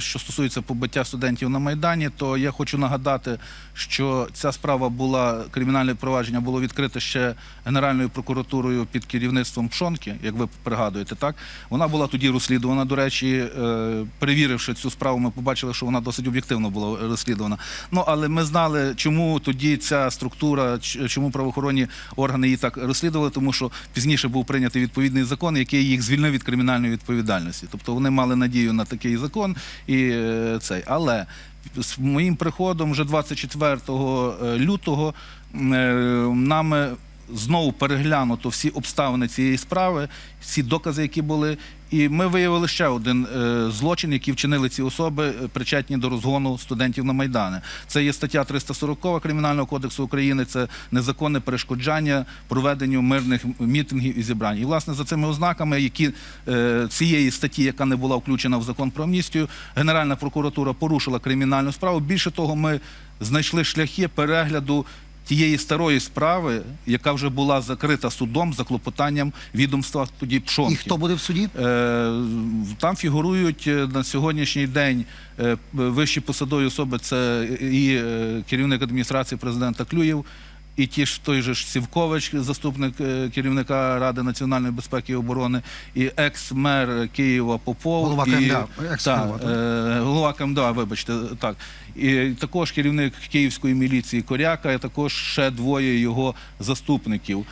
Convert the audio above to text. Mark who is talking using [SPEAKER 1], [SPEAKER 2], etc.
[SPEAKER 1] що стосується побиття студентів на Майдані, то я хочу нагадати, що ця справа була кримінальне провадження було відкрите ще Генеральною прокуратурою під керівництвом Пшонки, як ви пригадуєте, так вона була тоді розслідувана. До речі, е, перевіривши цю справу, ми побачили, що вона досить об'єктивно була розслідувана. Ну але ми знали, чому тоді ця структура, чому правоохоронні органи її так розслідували, тому що пізніше був прийнятий відповідний закон, який їх звільнив від кримінальної відповідальності. Тобто вони мали надію на такий закон і е, цей. Але з моїм приходом, вже 24 лютого, е, нами знову переглянуто всі обставини цієї справи, всі докази, які були. І ми виявили ще один е, злочин, який вчинили ці особи, е, причетні до розгону студентів на Майдани. Це є стаття 340 Кримінального кодексу України. Це незаконне перешкоджання проведенню мирних мітингів і зібрань. І власне за цими ознаками, які е, цієї статті, яка не була включена в закон про амністію, Генеральна прокуратура порушила кримінальну справу. Більше того, ми знайшли шляхи перегляду тієї старої справи, яка вже була закрита судом за клопотанням відомства тоді Пшонки.
[SPEAKER 2] І хто буде в суді?
[SPEAKER 1] Е, Там фігурують е, на сьогоднішній день е, вищі посадові особи. Це і керівник адміністрації президента Клюєв, і ті ж той же ж Сівкович, заступник е, керівника Ради національної безпеки і оборони, і екс-мер Києва Попов,
[SPEAKER 2] Голова
[SPEAKER 1] і,
[SPEAKER 2] КМДА,
[SPEAKER 1] та, е, голова КМДА, вибачте, так. І також керівник київської міліції Коряка, і також ще двоє його заступників.